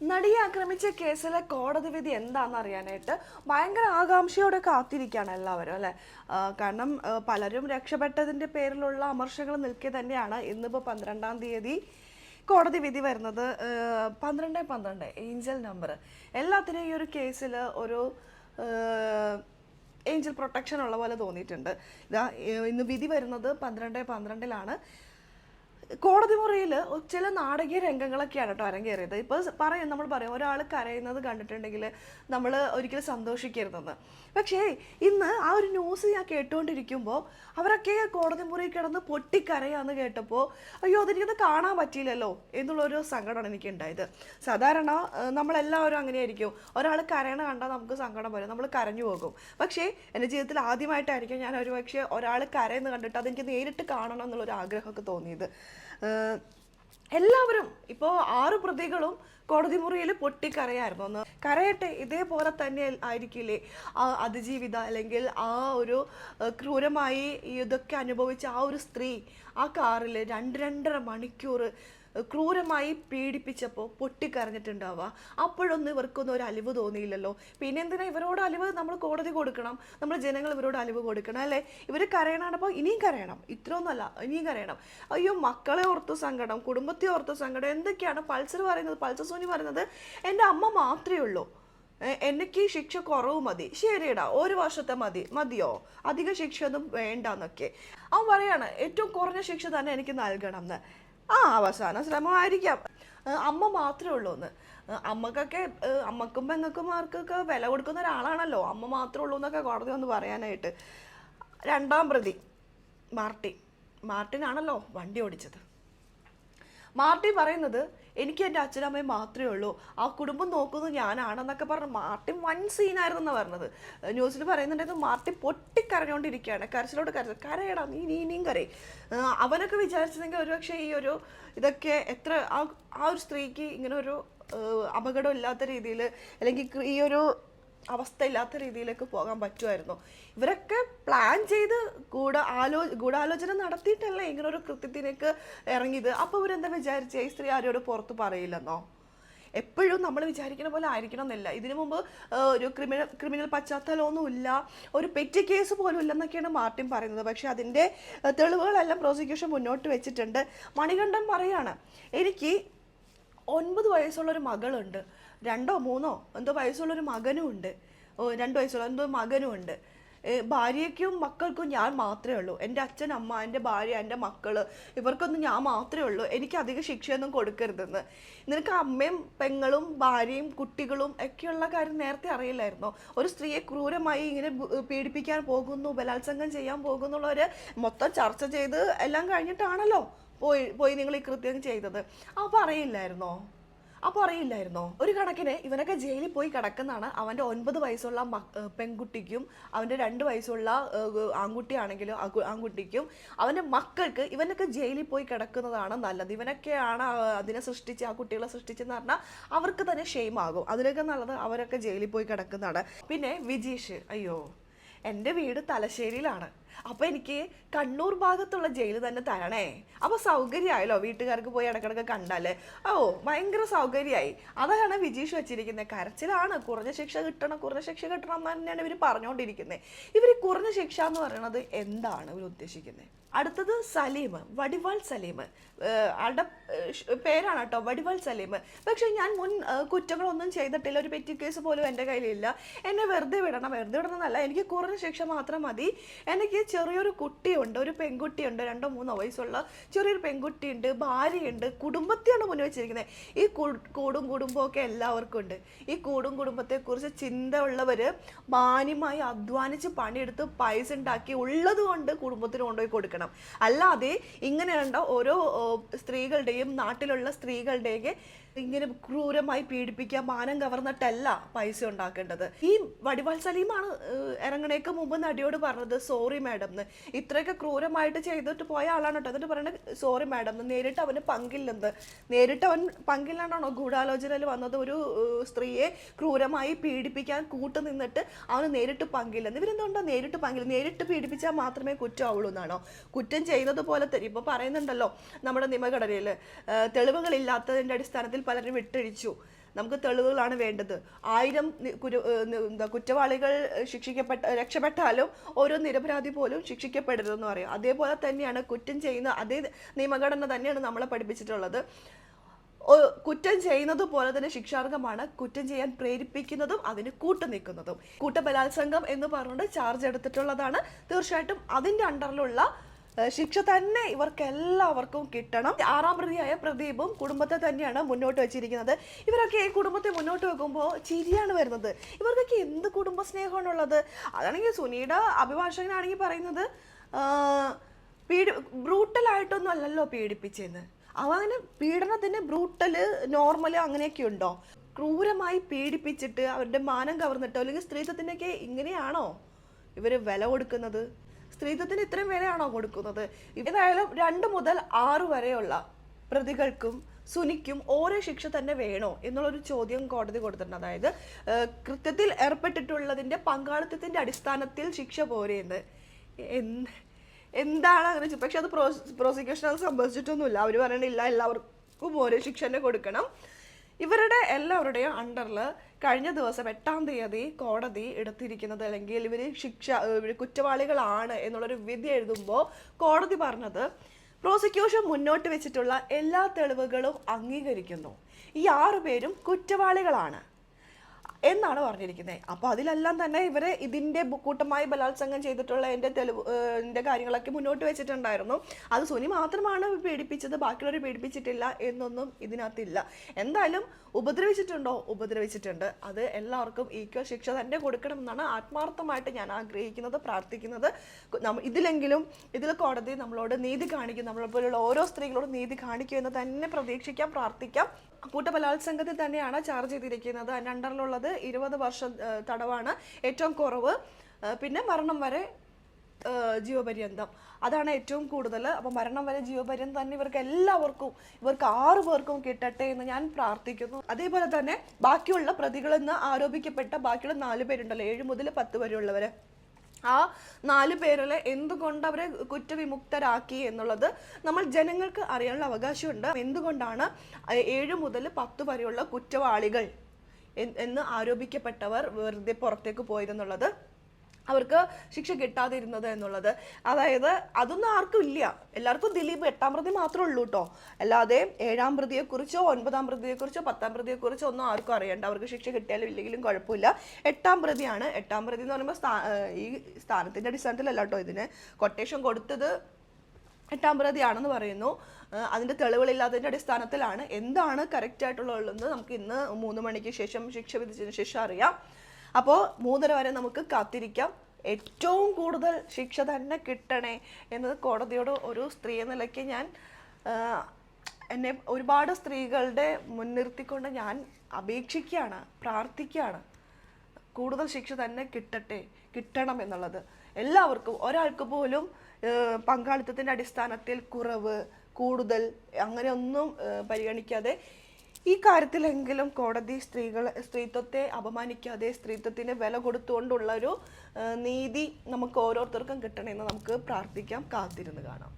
നടിയെ ആക്രമിച്ച കേസിലെ കോടതി വിധി എന്താണെന്ന് അറിയാനായിട്ട് ഭയങ്കര ആകാംക്ഷയോടെ കാത്തിരിക്കുകയാണ് എല്ലാവരും അല്ലേ? കാരണം പലരും രക്ഷപ്പെട്ടതിന്റെ പേരിലുള്ള അമർഷങ്ങൾ നിൽക്കെ തന്നെയാണ് ഇന്നിപ്പോൾ പന്ത്രണ്ടാം തീയതി കോടതി വിധി വരുന്നത്. പന്ത്രണ്ട് പന്ത്രണ്ട് ഏഞ്ചൽ നമ്പർ. എല്ലാത്തിനും ഈ ഒരു കേസിൽ ഒരു ഏഞ്ചൽ പ്രൊട്ടക്ഷൻ ഉള്ള പോലെ തോന്നിയിട്ടുണ്ട്. ഇതാ ഇന്ന് വിധി വരുന്നത് പന്ത്രണ്ട് പന്ത്രണ്ടിലാണ്. കോടതി മുറിയിൽ ചില നാടകീയ രംഗങ്ങളൊക്കെയാണ് കേട്ടോ അരങ്ങേറിയത്. ഇപ്പോൾ പറയും നമ്മൾ പറയും ഒരാൾ കരയുന്നത് കണ്ടിട്ടുണ്ടെങ്കിൽ നമ്മൾ ഒരിക്കലും സന്തോഷിക്കരുതെന്ന്. പക്ഷേ ഇന്ന് ആ ഒരു ന്യൂസ് ഞാൻ കേട്ടുകൊണ്ടിരിക്കുമ്പോൾ അവരൊക്കെ കോടതി മുറിയിൽ കിടന്ന് പൊട്ടിക്കരയാന്ന് കേട്ടപ്പോൾ അയ്യോ അതെനിക്കത് കാണാൻ പറ്റിയില്ലല്ലോ എന്നുള്ളൊരു സങ്കടമാണ് എനിക്ക് ഉണ്ടായത് സാധാരണ നമ്മളെല്ലാവരും അങ്ങനെയായിരിക്കും. ഒരാൾ കരയണ കണ്ടാൽ നമുക്ക് സങ്കടം വരും. നമ്മൾ കരഞ്ഞു പോകും. പക്ഷേ എന്റെ ജീവിതത്തിൽ ആദ്യമായിട്ടായിരിക്കും ഞാൻ ഒരു പക്ഷേ ഒരാൾ കരയെന്ന് കണ്ടിട്ട് അതെനിക്ക് നേരിട്ട് കാണണം എന്നുള്ളൊരു ആഗ്രഹമൊക്കെ തോന്നിയത്. എല്ലാവരും ഇപ്പോൾ ആറ് പ്രതികളും കോടതി മുറിയിൽ പൊട്ടിക്കരയായിരുന്നു. ഒന്ന് കരയട്ടെ ഇതേപോലെ തന്നെ ആയിരിക്കില്ലേ? ആ അതിജീവിത അല്ലെങ്കിൽ ആ ഒരു ക്രൂരമായി ഇതൊക്കെ അനുഭവിച്ച ആ ഒരു സ്ത്രീ ആ കാറിൽ രണ്ട് രണ്ടര മണിക്കൂർ ക്രൂരമായി പീഡിപ്പിച്ചപ്പോൾ പൊട്ടിക്കരഞ്ഞിട്ടുണ്ടാവുക. അപ്പോഴൊന്നും ഇവർക്കൊന്നും ഒരു അലിവ് തോന്നിയില്ലല്ലോ. പിന്നെ എന്തിനാ ഇവരോട് അലിവ് നമ്മൾ കോടതി കൊടുക്കണം. നമ്മൾ ജനങ്ങൾ ഇവരോട് അലിവ് കൊടുക്കണം അല്ലേ? ഇവർ കരയണപ്പോൾ ഇനിയും കരയണം. ഇത്രയൊന്നുമല്ല ഇനിയും കരയണം. അയ്യോ മക്കളെ ഓർത്ത് സങ്കടം കുടുംബത്തെ ഓർത്ത് സങ്കടം എന്തൊക്കെയാണ്? പൾസർ പറയുന്നത് പൾസർ സോനി പറയുന്നത് എന്റെ അമ്മ മാത്രമേ ഉള്ളൂ. എനിക്ക് ശിക്ഷ കുറവ് മതി. ശരിയടാ ഒരു വർഷത്തെ മതി. മതിയോ? അധിക ശിക്ഷ ഒന്നും വേണ്ടെന്നൊക്കെ. അവൻ പറയാണ് ഏറ്റവും കുറഞ്ഞ ശിക്ഷ തന്നെ എനിക്ക് നൽകണം എന്ന്. ആ അവസാന ശ്രമമായിരിക്കാം. അമ്മ മാത്രമേ ഉള്ളൂ എന്ന് അമ്മക്കൊക്കെ അമ്മക്കും പെങ്ങൾക്കും ആർക്കൊക്കെ വില കൊടുക്കുന്ന ഒരാളാണല്ലോ. അമ്മ മാത്രമേ ഉള്ളൂ എന്നൊക്കെ കോടതി ഒന്ന് പറയാനായിട്ട്. രണ്ടാം പ്രതി മാർട്ടിൻ മാർട്ടിനാണല്ലോ വണ്ടി ഓടിച്ചത്. മാർട്ടിൻ പറയുന്നത് എനിക്ക് എന്റെ അച്ഛനമ്മയും മാത്രമേ ഉള്ളൂ. ആ കുടുംബം നോക്കുന്നത് ഞാനാണെന്നൊക്കെ പറഞ്ഞു മാർട്ടിൻ വൺ സീനായിരുന്നു എന്ന് പറഞ്ഞത്. ന്യൂസിൽ പറയുന്നുണ്ടായിരുന്നു മാർട്ടി പൊട്ടിക്കരഞ്ഞുകൊണ്ടിരിക്കുകയാണ് കരച്ചിലോട്ട് കരച്ചിൽ. കരയടാ നീ നീ നീ കരയും. അവനൊക്കെ വിചാരിച്ചതെങ്കിൽ ഒരുപക്ഷെ ഈ ഒരു ഇതൊക്കെ എത്ര ആ ആ ഒരു സ്ത്രീക്ക് ഇങ്ങനെ ഒരു ഏഹ്, അപകടം ഇല്ലാത്ത രീതിയിൽ അല്ലെങ്കിൽ ഈ ഒരു അവസ്ഥ ഇല്ലാത്ത രീതിയിലേക്ക് പോകാൻ പറ്റുമായിരുന്നു. ഇവരൊക്കെ പ്ലാൻ ചെയ്ത് ഗൂഢ ആലോ ഗൂഢാലോചന നടത്തിയിട്ടല്ലേ ഇങ്ങനെ ഒരു കൃത്യത്തിലേക്ക് ഇറങ്ങിയത്. അപ്പോൾ ഇവരെന്താ വിചാരിച്ച? ഈ സ്ത്രീ ആരോട് പുറത്ത് പറയില്ലെന്നോ? എപ്പോഴും നമ്മൾ വിചാരിക്കുന്ന പോലെ ആയിരിക്കണം എന്നില്ല ഇതിനു മുമ്പ് ഒരു ക്രിമിനൽ ക്രിമിനൽ പശ്ചാത്തലമൊന്നുമില്ല. ഒരു പെറ്റി കേസ് പോലും ഇല്ലെന്നൊക്കെയാണ് മാർട്ടിൻ പറയുന്നത്. പക്ഷേ അതിന്റെ തെളിവുകളെല്ലാം പ്രോസിക്യൂഷൻ മുന്നോട്ട് വെച്ചിട്ടുണ്ട്. മണികണ്ഠൻ പറയാണ് എനിക്ക് ഒൻപത് വയസ്സുള്ളൊരു മകളുണ്ട്. രണ്ടോ മൂന്നോ എന്തോ വയസ്സുള്ളൊരു മകനും ഉണ്ട്. രണ്ട് വയസ്സുള്ള എന്തോ മകനും ഉണ്ട്. ഭാര്യയ്ക്കും മക്കൾക്കും ഞാൻ മാത്രമേ ഉള്ളൂ. എന്റെ അച്ഛൻ അമ്മ എന്റെ ഭാര്യ എന്റെ മക്കൾ ഇവർക്കൊന്നും ഞാൻ മാത്രമേ ഉള്ളൂ. എനിക്ക് അധികം ശിക്ഷയൊന്നും കൊടുക്കരുതെന്ന്. നിനക്ക് അമ്മയും പെങ്ങളും ഭാര്യയും കുട്ടികളും ഒക്കെയുള്ള കാര്യം നേരത്തെ അറിയില്ലായിരുന്നോ? ഒരു സ്ത്രീയെ ക്രൂരമായി ഇങ്ങനെ പീഡിപ്പിക്കാൻ പോകുന്നു ബലാത്സംഗം ചെയ്യാൻ പോകുന്നുള്ളവരെ മൊത്തം ചർച്ച ചെയ്ത് എല്ലാം കഴിഞ്ഞിട്ടാണല്ലോ പോയി പോയി നിങ്ങൾ ഈ കൃത്യം ചെയ്തത്. അപ്പോൾ അറിയില്ലായിരുന്നോ? അപ്പോൾ അറിയില്ലായിരുന്നോ? ഒരു കണക്കിന് ഇവനൊക്കെ ജയിലിൽ പോയി കിടക്കുന്നതാണ്. അവന്റെ ഒൻപത് വയസ്സുള്ള പെൺകുട്ടിക്കും അവന്റെ രണ്ട് വയസ്സുള്ള ആൺകുട്ടിയാണെങ്കിലും ആൺകുട്ടിക്കും അവന്റെ മക്കൾക്ക് ഇവനൊക്കെ ജയിലിൽ പോയി കിടക്കുന്നതാണ് നല്ലത്. ഇവനൊക്കെയാണ് അതിനെ സൃഷ്ടിച്ച് ആ കുട്ടികളെ സൃഷ്ടിച്ചെന്ന് പറഞ്ഞാൽ അവർക്ക് തന്നെ ഷെയിം ആകും. അതിലൊക്കെ നല്ലത് അവരൊക്കെ ജയിലിൽ പോയി കിടക്കുന്നതാണ്. പിന്നെ വിജീഷ് അയ്യോ എന്റെ വീട് തലശ്ശേരിയിലാണ്. അപ്പോൾ എനിക്ക് കണ്ണൂർ ഭാഗത്തുള്ള ജയിൽ തന്നെ തരണേ. അപ്പൊ സൗകര്യമായല്ലോ വീട്ടുകാർക്ക് പോയി ഇടക്കിടക്ക് കണ്ടാൽ. ഓ ഭയങ്കര സൗകര്യമായി. അതാണ് വിജീഷ് വെച്ചിരിക്കുന്നത് കരച്ചിലാണ്. കുറഞ്ഞ ശിക്ഷ കിട്ടണം കുറഞ്ഞ ശിക്ഷ കിട്ടണം എന്ന് തന്നെയാണ് ഇവർ പറഞ്ഞുകൊണ്ടിരിക്കുന്നത് ഇവർ കുറഞ്ഞ ശിക്ഷ എന്ന് പറയുന്നത് എന്താണ് ഇവർ ഉദ്ദേശിക്കുന്നത് അടുത്തത് സലീം. വടിവാൾ സലീം. ആളുടെ പേരാണ് കേട്ടോ വടിവാൾ സലീം. പക്ഷേ ഞാൻ മുൻ കുറ്റങ്ങളൊന്നും ചെയ്തിട്ടില്ല. ഒരു പെറ്റി കേസ് പോലും എന്റെ കയ്യിലില്ല. എന്നെ വെറുതെ വിടണം. വെറുതെ വിടണം എന്നല്ല. എനിക്ക് കുറഞ്ഞ ശിക്ഷ മാത്രം മതി. എനിക്ക് ചെറിയൊരു കുട്ടിയുണ്ട് ഒരു പെൺകുട്ടിയുണ്ട് രണ്ടോ മൂന്നോ വയസ്സുള്ള ചെറിയൊരു പെൺകുട്ടിയുണ്ട് ഭാര്യയുണ്ട് കുടുംബത്തെയാണ് മുന്നിൽ വെച്ചിരിക്കുന്നത്. ഈ കൂടും കുടുംബമൊക്കെ എല്ലാവർക്കും ഉണ്ട്. ഈ കൂടും കുടുംബത്തെക്കുറിച്ച് ചിന്ത ഉള്ളവർ മാന്യമായി അധ്വാനിച്ച് പണിയെടുത്ത് പൈസ ഉണ്ടാക്കി ഉള്ളത് കൊണ്ട് കുടുംബത്തിന് കൊണ്ടുപോയി കൊടുക്കണം. അല്ലാതെ ഇങ്ങനെ കണ്ട ഓരോ സ്ത്രീകളുടെയും നാട്ടിലുള്ള സ്ത്രീകളുടെയൊക്കെ ഇങ്ങനെ ക്രൂരമായി പീഡിപ്പിക്കുക മാനം കവർന്നിട്ടല്ല പൈസ ഉണ്ടാക്കേണ്ടത്. ഈ വടിവാൽ സലീമാണ് ഇറങ്ങണേക്ക് മുമ്പ് നടിയോട് പറഞ്ഞത് സോറി മാഡം എന്ന് ഇത്രയൊക്കെ ക്രൂരമായിട്ട് ചെയ്തിട്ട് പോയ ആളാണ് കേട്ടോ എന്നിട്ട് പറയണത് സോറി മാഡം എന്ന് നേരിട്ട് അവന് പങ്കില്ലെന്ന്. നേരിട്ട് അവൻ പങ്കില്ലാണ്ടാണോ ഗൂഢാലോചനയിൽ വന്നത്? ഒരു സ്ത്രീയെ ക്രൂരമായി പീഡിപ്പിക്കാൻ കൂട്ടു നിന്നിട്ട് അവന് നേരിട്ട് പങ്കില്ലെന്ന്. ഇവരെന്തുകൊണ്ടോ നേരിട്ട് പങ്കില്ല? നേരിട്ട് പീഡിപ്പിച്ചാൽ മാത്രമേ കുറ്റമാവുള്ളൂ എന്നാണോ? കുറ്റം ചെയ്തതുപോലെ തന്നെ ഇപ്പോൾ പറയുന്നുണ്ടല്ലോ നമ്മുടെ നിയമഘടനയിൽ തെളിവുകളില്ലാത്തതിന്റെ അടിസ്ഥാനത്തിൽ പലരും വിട്ടഴിച്ചു. നമുക്ക് തെളിവുകളാണ് വേണ്ടത്. ആയിരം എന്താ കുറ്റവാളികൾ ശിക്ഷിക്കപ്പെട്ട രക്ഷപ്പെട്ടാലും ഓരോ നിരപരാധി പോലും ശിക്ഷിക്കപ്പെടരുതെന്ന് പറയും. അതേപോലെ തന്നെയാണ് കുറ്റം ചെയ്യുന്ന അതേ നിയമഘടന തന്നെയാണ് നമ്മളെ പഠിപ്പിച്ചിട്ടുള്ളത്. കുറ്റം ചെയ്യുന്നത് പോലെ തന്നെ ശിക്ഷാർഹമാണ്. കുറ്റം ചെയ്യാൻ പ്രേരിപ്പിക്കുന്നതും അതിന് കൂട്ടുനിൽക്കുന്നതും കൂട്ടബലാത്സംഗം എന്ന് പറഞ്ഞുകൊണ്ട് ചാർജ് എടുത്തിട്ടുള്ളതാണ്. തീർച്ചയായിട്ടും അതിന്റെ അണ്ടറിലുള്ള ശിക്ഷ തന്നെ ഇവർക്ക് എല്ലാവർക്കും കിട്ടണം. ആറാം പ്രതിയായ പ്രദീപും കുടുംബത്തെ തന്നെയാണ് മുന്നോട്ട് വെച്ചിരിക്കുന്നത്. ഇവരൊക്കെ ഈ കുടുംബത്തെ മുന്നോട്ട് വെക്കുമ്പോൾ ചിരിയാണ് വരുന്നത്. ഇവർക്കൊക്കെ എന്ത് കുടുംബ സ്നേഹമാണുള്ളത് അതാണെങ്കിൽ സുനിയുടെ അഭിഭാഷകനാണെങ്കിൽ പറയുന്നത് പീഡി ബ്രൂട്ടലായിട്ടൊന്നും അല്ലല്ലോ പീഡിപ്പിച്ചെന്ന്. അവനെ പീഡനത്തിന് ബ്രൂട്ടൽ നോർമൽ അങ്ങനെയൊക്കെ ഉണ്ടോ? ക്രൂരമായി പീഡിപ്പിച്ചിട്ട് അവരുടെ മാനം കവർന്നിട്ടോ? അല്ലെങ്കിൽ സ്ത്രീത്വത്തിനൊക്കെ ഇങ്ങനെയാണോ ഇവർ വില കൊടുക്കുന്നത്? സ്ത്രീത്വത്തിന് ഇത്രയും വിലയാണോ കൊടുക്കുന്നത്? ഏതായാലും രണ്ട് മുതൽ ആറ് വരെയുള്ള പ്രതികൾക്കും സുനിക്കും ഓരോ ശിക്ഷ തന്നെ വേണോ എന്നുള്ളൊരു ചോദ്യം കോടതി കൊടുത്തിട്ടുണ്ട്. അതായത് കൃത്യത്തിൽ ഏർപ്പെട്ടിട്ടുള്ളതിന്റെ പങ്കാളിത്തത്തിന്റെ അടിസ്ഥാനത്തിൽ ശിക്ഷ പോരെയെന്ന് എന്ത് എന്താണ് അങ്ങനെ പക്ഷെ അത് പ്രോസിക്യൂഷൻ അത് സംഭവിച്ചിട്ടൊന്നുമില്ല അവർ പറയണില്ല എല്ലാവർക്കും ഓരോ ശിക്ഷ തന്നെ കൊടുക്കണം. ഇവരുടെ എല്ലാവരുടെയും അണ്ടറിൽ കഴിഞ്ഞ ദിവസം എട്ടാം തീയതി കോടതി എടുത്തിരിക്കുന്നത് അല്ലെങ്കിൽ ഇവർ ശിക്ഷ ഇവർ കുറ്റവാളികളാണ് എന്നുള്ളൊരു വിധി എഴുതുമ്പോൾ കോടതി പറഞ്ഞത് പ്രോസിക്യൂഷൻ മുന്നോട്ട് വെച്ചിട്ടുള്ള എല്ലാ തെളിവുകളും അംഗീകരിക്കുന്നു. ഈ ആറു പേരും കുറ്റവാളികളാണ്. എന്നാണ് പറഞ്ഞിരിക്കുന്നത്. അപ്പോൾ അതിലെല്ലാം തന്നെ ഇവരെ ഇതിന്റെ കൂട്ടമായി ബലാത്സംഗം ചെയ്തിട്ടുള്ള എന്റെ തെളിവ് കാര്യങ്ങളൊക്കെ മുന്നോട്ട് വെച്ചിട്ടുണ്ടായിരുന്നു. അത് സുനി മാത്രമാണ് പീഡിപ്പിച്ചത് ബാക്കിയുള്ളവർ പീഡിപ്പിച്ചിട്ടില്ല എന്നൊന്നും ഇതിനകത്തില്ല. എന്തായാലും ഉപദ്രവിച്ചിട്ടുണ്ടോ? ഉപദ്രവിച്ചിട്ടുണ്ട്. അത് എല്ലാവർക്കും ഈക്വൽ ശിക്ഷ തന്നെ കൊടുക്കണം എന്നാണ് ആത്മാർത്ഥമായിട്ട് ഞാൻ ആഗ്രഹിക്കുന്നത് പ്രാർത്ഥിക്കുന്നത്. ഇതിലെങ്കിലും ഇതിൽ കോടതി നമ്മളോട് നീതി കാണിക്കും നമ്മളെ പോലെയുള്ള ഓരോ സ്ത്രീകളോട് നീതി കാണിക്കും എന്ന് തന്നെ പ്രതീക്ഷിക്കാം പ്രാർത്ഥിക്കാം. കൂട്ടബലാത്സംഗത്തിൽ തന്നെയാണ് ചാർജ് ചെയ്തിരിക്കുന്നത്. അതിന്റെ അണ്ടറിലുള്ളത് ഇരുപത് വർഷം തടവാണ് ഏറ്റവും കുറവ്. പിന്നെ മരണം വരെ ജീവപര്യന്തം. അതാണ് ഏറ്റവും കൂടുതൽ. അപ്പോൾ മരണം വരെ ജീവപര്യന്തം തന്നെ ഇവർക്ക് എല്ലാവർക്കും ഇവർക്ക് ആറു പേർക്കും കിട്ടട്ടെ എന്ന് ഞാൻ പ്രാർത്ഥിക്കുന്നു. അതേപോലെ തന്നെ ബാക്കിയുള്ള പ്രതികളെന്ന് ആരോപിക്കപ്പെട്ട ബാക്കിയുള്ള നാല് പേരുണ്ടല്ലോ ഏഴ് മുതൽ പത്ത് വരെയുള്ളവരെ. ആ നാല് പേരെ എന്തുകൊണ്ട് അവരെ കുറ്റവിമുക്തരാക്കി എന്നുള്ളത് നമ്മൾ ജനങ്ങൾക്ക് അറിയാനുള്ള അവകാശമുണ്ട്. എന്തുകൊണ്ടാണ് ഏഴ് മുതൽ പത്ത് വരെയുള്ള കുറ്റവാളികൾ എന്ന് ആരോപിക്കപ്പെട്ടവർ വെറുതെ പുറത്തേക്ക് പോയതെന്നുള്ളത് അവർക്ക് ശിക്ഷ കിട്ടാതിരുന്നത് എന്നുള്ളത്. അതായത് അതൊന്നും ആർക്കും ഇല്ല. എല്ലാവർക്കും ദിലീപ് എട്ടാം പ്രതി മാത്രമേ ഉള്ളൂ കേട്ടോ അല്ലാതെ ഏഴാം പ്രതിയെക്കുറിച്ചോ ഒൻപതാം പ്രതിയെക്കുറിച്ചോ പത്താം പ്രതിയെക്കുറിച്ചോ ഒന്നും ആർക്കും അറിയണ്ട. അവർക്ക് ശിക്ഷ കിട്ടിയാലും ഇല്ലെങ്കിലും കുഴപ്പമില്ല. എട്ടാം പ്രതിയാണ്. എട്ടാം പ്രതി എന്ന് പറയുമ്പോൾ സ്ഥാ ഈ സ്ഥാനത്തിന്റെ അടിസ്ഥാനത്തിലല്ല കേട്ടോ ഇതിന്. കൊട്ടേഷൻ കൊടുത്തത് എട്ടാം പ്രതിയാണെന്ന് പറയുന്നു. അതിന്റെ തെളിവുകളില്ലാത്തതിന്റെ അടിസ്ഥാനത്തിലാണ്. എന്താണ് കറക്റ്റ് ആയിട്ടുള്ളതെന്ന് നമുക്ക് ഇന്ന് മൂന്ന് മണിക്ക് ശേഷം ശിക്ഷ വിധിച്ചതിന് ശേഷം അറിയാം. അപ്പോൾ മൂന്നര വരെ നമുക്ക് കാത്തിരിക്കാം. ഏറ്റവും കൂടുതൽ ശിക്ഷ തന്നെ കിട്ടണേ എന്നത് കോടതിയോട് ഒരു സ്ത്രീ എന്ന നിലയ്ക്ക് ഞാൻ എന്നെ ഒരുപാട് സ്ത്രീകളുടെ മുൻനിർത്തിക്കൊണ്ട് ഞാൻ അപേക്ഷിക്കുകയാണ് പ്രാർത്ഥിക്കുകയാണ്. കൂടുതൽ ശിക്ഷ തന്നെ കിട്ടട്ടെ കിട്ടണം എന്നുള്ളത്. എല്ലാവർക്കും ഒരാൾക്ക് പോലും പങ്കാളിത്തത്തിന്റെ അടിസ്ഥാനത്തിൽ കുറവ് കൂടുതൽ അങ്ങനെയൊന്നും പരിഗണിക്കാതെ ഈ കാര്യത്തിലെങ്കിലും കോടതി സ്ത്രീകൾ സ്ത്രീത്വത്തെ അപമാനിക്കാതെ സ്ത്രീത്വത്തിന് വില കൊടുത്തുകൊണ്ടുള്ള ഒരു നീതി നമുക്ക് ഓരോരുത്തർക്കും കിട്ടണമെന്ന് നമുക്ക് പ്രാർത്ഥിക്കാം. കാത്തിരുന്ന് കാണാം.